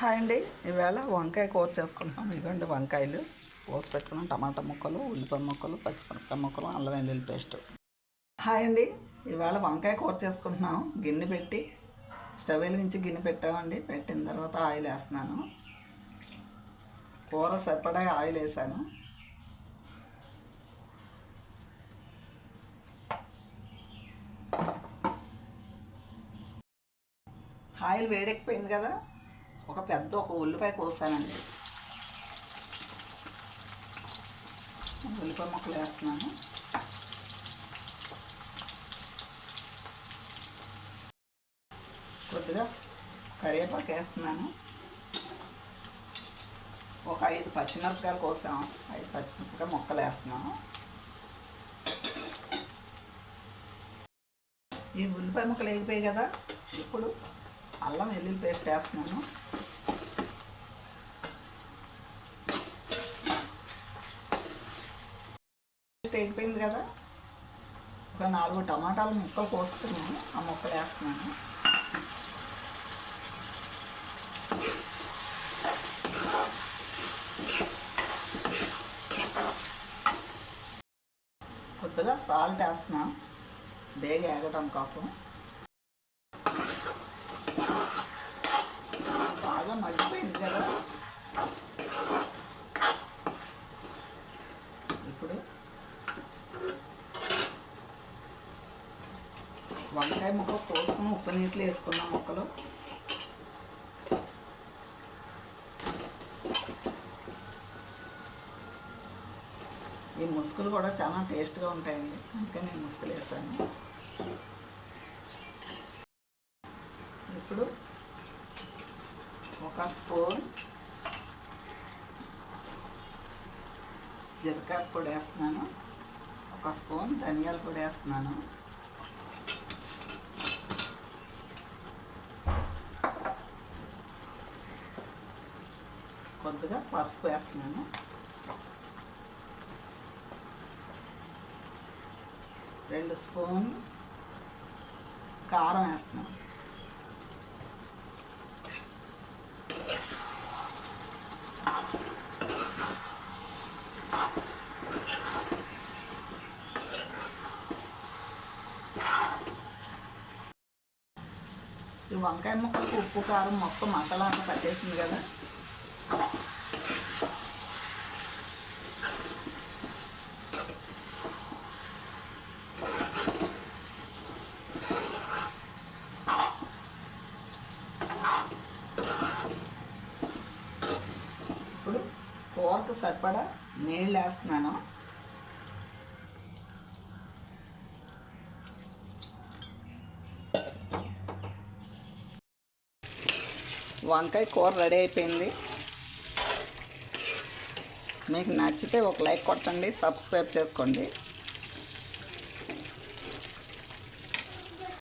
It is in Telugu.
హాయ్ అండి. ఈవేళ వంకాయ కూర చేసుకుంటున్నాం. ఇదిగోండి వంకాయలు. కోసి పెట్టుకున్నాం. టమాటా ముక్కలు ఉల్లిపాయ ముక్కలు పచ్చిమిరపకాయ ముక్కలు అల్లం వెల్లుల్లి పేస్ట్. హాయ్ అండి. ఈవేళ వంకాయ కూర చేసుకుంటున్నాం. గిన్నె పెట్టి స్టవ్ వెలిగించి గిన్నె పెట్టామండి. పెట్టిన తర్వాత ఆయిల్ వేస్తున్నాను. కూర సరిపడా ఆయిల్ వేసాను. ఆయిల్ వేడెక్కిపోయింది కదా. ఒక పెద్ద ఒక ఉల్లిపాయ కోసానండి. ఉల్లిపాయ ముక్కలు వేస్తున్నాను. కొద్దిగా కరివేపాకు వేస్తున్నాను. ఒక ఐదు పచ్చిమిరపకాయలు కోసాము ఐదు పచ్చిమిరపకాయ ముక్కలు వేస్తున్నాను. ఈ ఉల్లిపాయ ముక్కలు వేగిపోయాయి కదా ఇప్పుడు. అల్లం వెల్లుల్లి పేస్ట్ వేస్తున్నాను. పేస్ట్ కదా. ఒక నాలుగు టమాటాలు ముక్కలు కోసుకున్నాను. ఆ ముక్కలు వేస్తున్నాను. కొద్దిగా సాల్ట్ వేస్తున్నాం బేగ ఏగటం కోసం. బాగా కదా ఇప్పుడు వంకాయ ముక్క కోసుకుని ఉప్పు నీటిలో వేసుకున్నాం ముక్కలు. ఈ ముసుగులు కూడా చాలా టేస్ట్గా ఉంటాయండి. అందుకే నేను ముసుగులు వేసాను. ఇప్పుడు ఒక స్పూన్ జీలకర్ర పొడి వేస్తున్నాను. ఒక స్పూన్ ధనియాల పొడి వేస్తున్నాను. కొద్దిగా పసుపు వేస్తున్నాను. రెండు స్పూన్ కారం వేస్తున్నాను. ఈ వంకాయ ముక్కలకు ఉప్పు కారం మొత్తం మసాలా అంతా పట్టేసింది కదా ఇప్పుడు కూరకు సరిపడా నీళ్ళు వేస్తున్నాను వంకాయ కూర రెడీ అయిపోయింది. మీకు నచ్చితే ఒక లైక్ కొట్టండి సబ్స్క్రైబ్ చేసుకోండి.